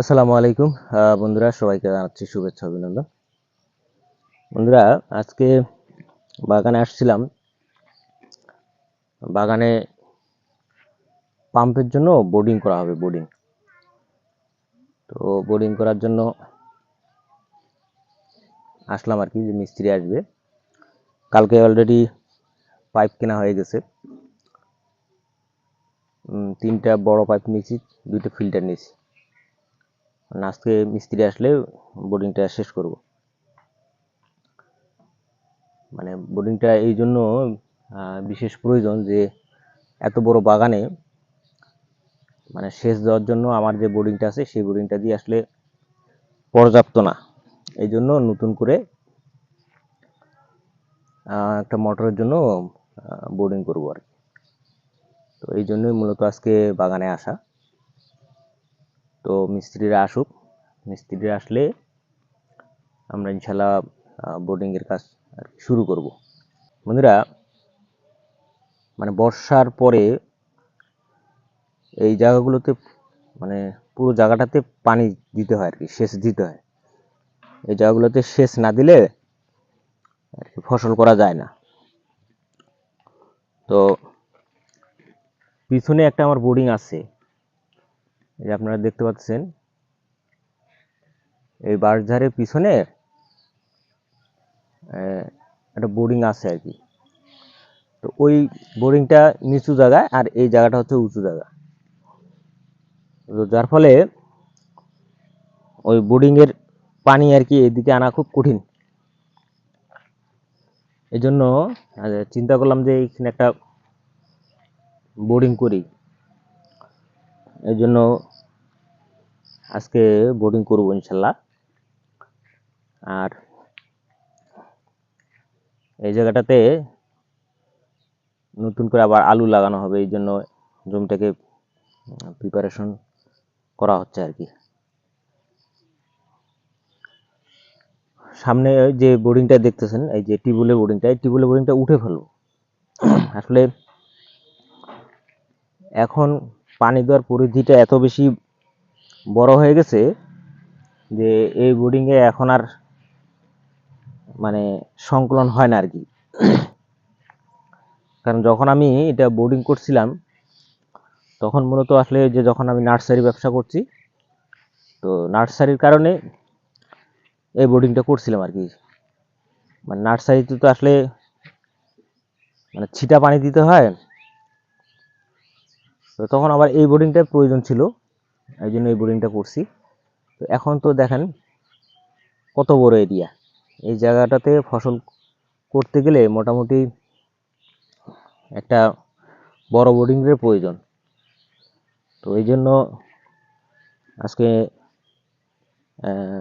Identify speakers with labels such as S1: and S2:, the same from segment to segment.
S1: আসসালামু আলাইকুম। বন্ধুরা, সবাইকে জানাচ্ছি শুভেচ্ছা, অভিনন্দন। বন্ধুরা, আজকে বাগানে আসছিলাম। বাগানে পাম্পের জন্য বোর্ডিং করা হবে বোর্ডিং তো বোর্ডিং করার জন্য আসলাম আর কি, যে মিস্ত্রি আসবে। কালকে অলরেডি পাইপ কেনা হয়ে গেছে। তিনটা বড় পাইপ নিয়েছি, দুইটা ফিল্টার নিয়েছি। আজকে মিস্ত্রি আসলে বোর্ডিংটা শেষ করব। মানে বোর্ডিংটা এই জন্য বিশেষ প্রয়োজন যে এত বড় বাগানে মানে সেচ দেওয়ার জন্য আমার যে বোর্ডিংটা আছে, সেই বোর্ডিংটা দিয়ে আসলে পর্যাপ্ত না। এই জন্য নতুন করে একটা মোটরের জন্য বোর্ডিং করব আর কি। তো এই জন্যই মূলত আজকে বাগানে আসা। তো মিস্ত্রিরা আসুক। মিস্ত্রিরা আসলে আমরা ইনশাল্লাহ বোর্ডিংয়ের কাজ আর শুরু করব। বন্ধুরা মানে বর্ষার পরে এই জায়গাগুলোতে মানে পুরো জায়গাটাতে পানি দিতে হয় আর কি, সেচ দিতে হয়। এই জায়গাগুলোতে সেচ না দিলে আর কি ফসল করা যায় না। তো পিছনে একটা আমার বোর্ডিং আছে। এই আপনারা দেখতে পাচ্ছেন, এই বাঁশঝাড়ের পিছনে একটা বোর্ডিং আছে আর কি। তো ওই বোরিংটা নিচু জায়গায় আর এই জায়গাটা হচ্ছে উঁচু জায়গা। তো যার ফলে ওই বোর্ডিংয়ের পানি আর কি এদিকে আনা খুব কঠিন। এই জন্য চিন্তা করলাম যে এইখানে একটা বোর্ডিং করি। এই জন্য আজকে বোর্ডিং করব ইনশাল্লাহ। আর এই জায়গাটাতে নতুন করে আবার আলু লাগানো হবে, এই জন্য জমিটাকে প্রিপারেশন করা হচ্ছে আর কি। সামনে যে বোর্ডিংটা দেখতেছেন, এই যে টিউবওয়েলের বোর্ডিংটা এই টিউবওয়েলের বোর্ডিংটা উঠে ফেলব। আসলে এখন পানি দেওয়ার পরিধিটা এত বেশি বড় হয়ে গেছে যে এই বোর্ডিংয়ে এখন আর মানে সংকলন হয় না আর কি। কারণ যখন আমি এটা বোর্ডিং করছিলাম, তখন মূলত আসলে যে যখন আমি নার্সারি ব্যবসা করছি, তো নার্সারির কারণে এই বোর্ডিংটা করছিলাম আর কি। মানে নার্সারিতে তো আসলে মানে ছিটা পানি দিতে হয় তো তখন আবার এই বোর্ডিংটার প্রয়োজন ছিল, এই জন্য এই বোর্ডিংটা করছি। তো এখন তো দেখেন কত বড় এরিয়া এই জায়গাটাতে ফসল করতে গেলে মোটামুটি একটা বড় বোর্ডিংয়ের প্রয়োজন। তো এই জন্য আজকে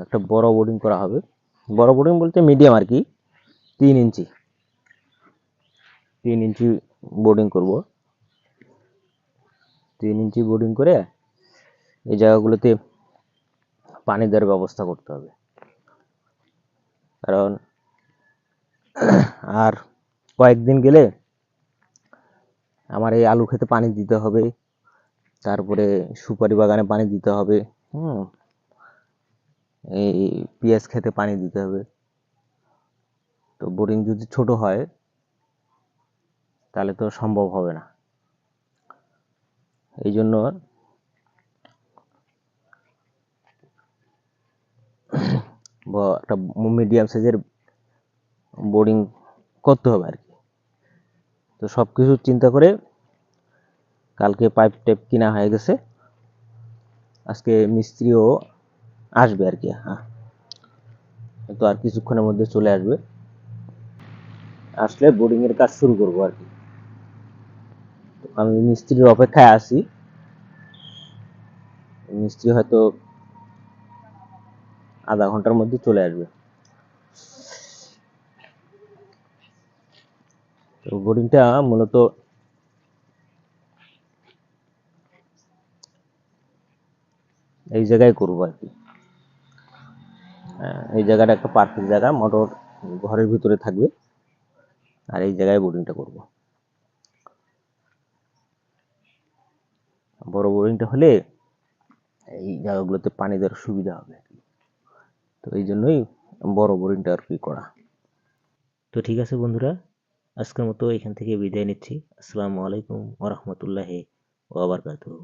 S1: একটা বড় বোর্ডিং করা হবে। বড় বোর্ডিং বলতে মিডিয়াম আর কি, তিন ইঞ্চি। তিন ইঞ্চি বোর্ডিং করব। তিন ইঞ্চি বোর্ডিং করে এই জায়গাগুলোতে পানি দেওয়ার ব্যবস্থা করতে হবে। কারণ আর কয়েকদিন গেলে আমার এই আলু খেতে পানি দিতে হবে, তারপরে সুপারি বাগানে পানি দিতে হবে, হুম, এই পেঁয়াজ খেতে পানি দিতে হবে। তো বোরিং যদি ছোট হয়, তাহলে তো সম্ভব হবে না। এই জন্য একটা মিডিয়াম সাইজের বোর্ডিং করতে হবে আর কি। তো সব কিছু চিন্তা করে কালকে পাইপ টেপ কিনা হয়ে গেছে। আজকে মিস্ত্রিও আসবে আর কি হ্যাঁ। তো আর কিছুক্ষণের মধ্যে চলে আসবে। আসলে বোর্ডিং এর কাজ শুরু করব আর কি। আমি মিস্ত্রির অপেক্ষায় আছি। মিস্ত্রি হয়তো আধা ঘণ্টার মধ্যে চলে আসবে। তো বোর্ডিংটা মূলত এই জায়গায় করব আর কি। আহ, এই জায়গাটা একটা পারফেক্ট জায়গা মোটর ঘরের ভিতরে থাকবে। আর এই জায়গায় বোর্ডিংটা করব। বড় বোর্ডিংটা হলে এই জায়গাগুলোতে পানি দেওয়ার সুবিধা হবে তো এই জন্যই বড় বোরিংটা আর কি করা। তো ঠিক আছে বন্ধুরা, আজকের মতো এখান থেকে বিদায় নিচ্ছি। আসসালামু আলাইকুম ওরহমতুল্লাহি ওয়াবারকাতুহু